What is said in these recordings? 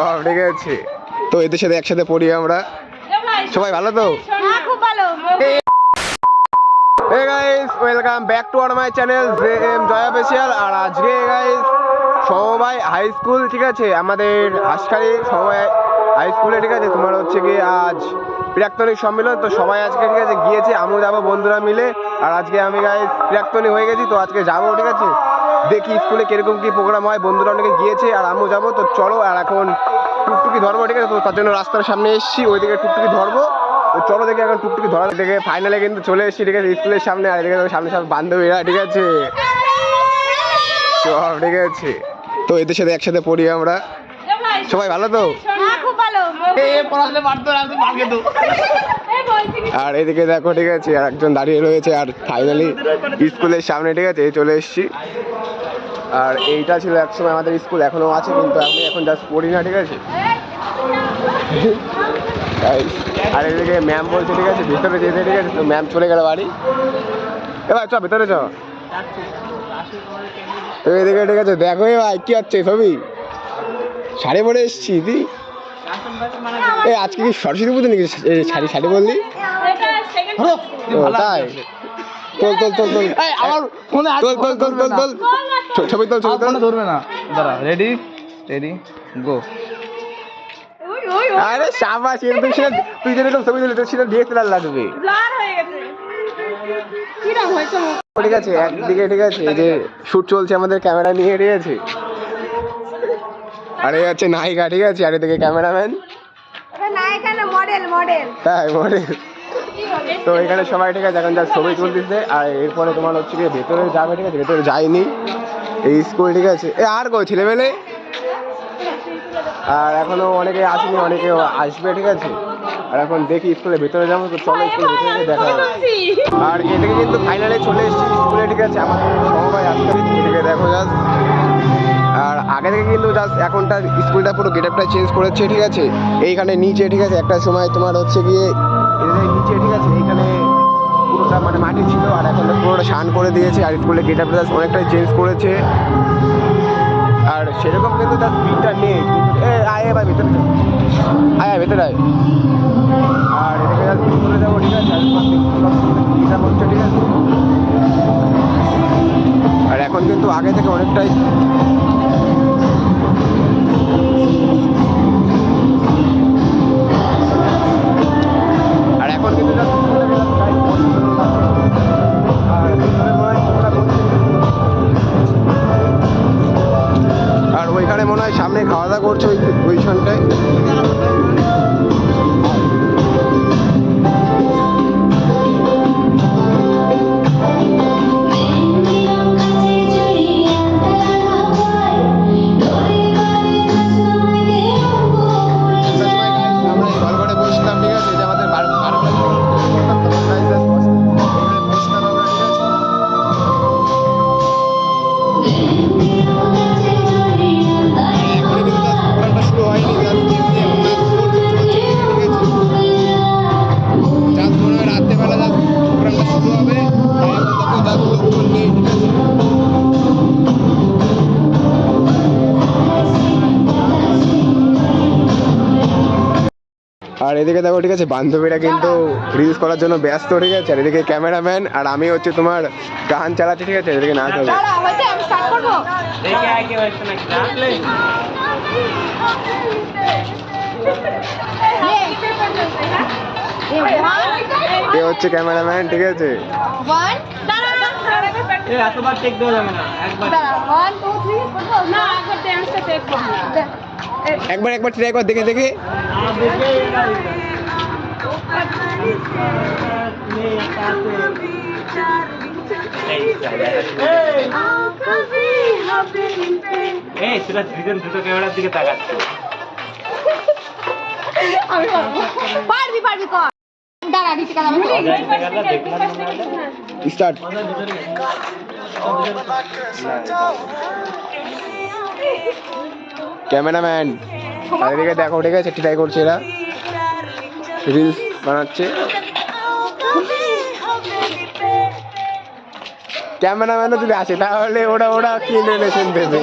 সব ঠিক আছে। তো এদের সাথে একসাথে পড়ি আমরা। সবাই ভালো তো? হ্যাঁ খুব ভালো। Hey guys welcome back to our my channel J M Jaya special আর আজকে গাইস সমবায় হাই স্কুল ঠিক আছে? আমাদের হাসখালি সমবায় হাই স্কুলে ঠিক আছে? তোমার হচ্ছে কি আজ প্রাক্তনিক সম্মেলন। তো সবাই আজকে ঠিক আছে গিয়েছে আমিও যাব বন্ধুরা মিলে। আর আজকে আমি গাইস প্রাক্তনী হয়ে গেছি তো আজকে যাব ঠিক আছে? দেখি স্কুলে কীরকম কি প্রোগ্রাম হয় বন্ধুরা অনেকে গিয়েছে আর আমিও যাব। তো চলো আর এখন টুকটুকি ধরবো ঠিক আছে? তো তার জন্য রাস্তার সামনে এসেছি ওইদিকে টুকটুকি ধরবো। তো চলো দেখি এখন টুকটুকি ধরা দেখে ফাইনালে কিন্তু চলে এসেছি ঠিক আছে? স্কুলের সামনে আর এদিকে দেখো সামনে সব বান্ধবীরা ঠিক আছে? সব ঠিক আছে? তো এদের সাথে একসাথে পড়ি আমরা। সবাই ভালো তো? হ্যাঁ আর এদিকে দেখো ঠিক আছে? আর একজন দাঁড়িয়ে রয়েছে আর ফাইনালি স্কুলের সামনে ঠিক আছে? এই চলে এসেছি। আর এইটা ছিল একসময় আমাদের স্কুল এখনও আছে কিন্তু আমি এখন জাস্ট পড়ি না ঠিক আছে? আর এদিকে ম্যাম বলছে ঠিক আছে ভিতরে যেতে ঠিক আছে তো ম্যাম চলে গেল বাড়ি। এবার চ ভেতরে চ। তো এদিকে ঠিক আছে দেখো ভাই কি হচ্ছে ছবি? শাড়ি পরে এসছি তুই এ আজকে কি সরস্বতী পুজো নাকি? শাড়ি শাড়ি বললি? তাই? তোল তোল তোল তোল। আমার ফোনে তোল তোল তোল তোল তোল। ছবি তোল ছবি তোল। ধরবে না। দাঁড়া রেডি রেডি গো আরে তুই সেটা তুই এরকম ছবি তুলি তোর সেটা ডিএসএলআর লাগবে। ব্লার হয়ে গেছে? ঠিক আছে একদিকে ঠিক আছে এই যে শুট চলছে আমাদের ক্যামেরা নিয়ে ঠিক আছে? আর এই হচ্ছে নায়িকা ঠিক আছে আর এদিকে ক্যামেরাম্যান ওটা নায়িকা না মডেল মডেল তাই মনে তো এখানে সবাই ঠিক আছে, এখন যা ছবি তুলতেছে, আর এরপরে তোমার হচ্ছে কি ভেতরে যাবে, ঠিক আছে? ভেতরে যায়নি। এই স্কুল ঠিক আছে? এ, আর কই, ছেলেমেলে? আর এখনও অনেকে আসেনি, অনেকে আসবে, ঠিক আছে? আর এখন দেখি স্কুলের ভেতরে যাব, তো চলো স্কুলের ভেতরে গিয়ে দেখা হবে আর এদিকে কিন্তু ফাইনালে চলে এসেছি স্কুলে ঠিক আছে? আমাদের সমবায় আসতে এদিকে দেখো জাস্ট আর আগে থেকে কিন্তু জাস্ট এখনটা স্কুলটা পুরো গেট আপটা চেঞ্জ করেছে, ঠিক আছে? এইখানে নিচে, ঠিক আছে? একটা সময় তোমার হচ্ছে গিয়ে নিচে ঠিক আছে এইখানে পুরোটা মানে মাটি ছিল, আর এখন পুরোটা শান করে দিয়েছে, আর স্কুলের গেট জাস্ট অনেকটাই চেঞ্জ করেছে। আর সেরকম কিন্তু জাস্ট স্পিডটা নেই এ, আয়, এবার ভেতরে চল। আয় আয়, ভেতরে আয়। আর এটাকে ভিতরে যাব, ঠিক আছে ঠিক আছে। আর এখন কিন্তু আগে থেকে অনেকটাই అంటే আর এদিকে দেখো ঠিক আছে বান্ধবীরা কিন্তু রিলস করার জন্য ব্যস্ত ঠিক আছে? আর এদিকে ক্যামেরাম্যান আর আমি হচ্ছে তোমার গান চালাচ্ছি ঠিক আছে? এদিকে নাচ হবে। এ হচ্ছে ক্যামেরাম্যান ঠিক আছে? এতবার চেক দেওয়া যাবে না একবার। না একবার একবার ট্রাই কর দেখে দেখে এই সেটা দুজন দুটো ক্যামেরার দিকে তাকাচ্ছে। পারবি পারবি কর। দাঁড়া রিতিকা দাঁড়া দেখলাম হলো স্টার্ট। ক্যামেরাম্যান আর এদিকে দেখো ঠিক আছে? ট্রাই করছে এরা। রিলস বানাচ্ছে। ক্যামেরাম্যানও যদি আসে তাহলে ওরা ওরা কি রিলেশন দেবে।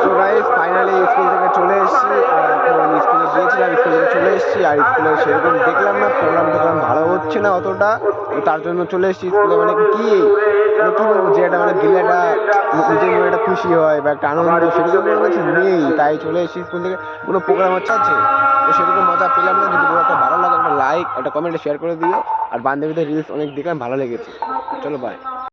তো গাইস ফাইনালি স্কুল থেকে চলে এসেছি। আর আর স্কুলে সেরকম দেখলাম না প্রোগ্রাম টোগ্রাম ভালো হচ্ছে না অতটা। তার জন্য চলে এসেছি স্কুলে মানে কি মানে কি বলব যে একটা মানে দিলে একটা নিজের মনে একটা খুশি হয় বা একটা আনন্দ সেরকম নেই। তাই চলে এসেছি স্কুল থেকে। কোনো প্রোগ্রাম হচ্ছে আছে। তো সেরকম মজা পেলাম না, যদি একটা ভালো লাগে, একটা লাইক একটা কমেন্ট শেয়ার করে দিও। আর বান্ধবীদের রিলস অনেক দেখলাম, ভালো লেগেছে। চলো বাই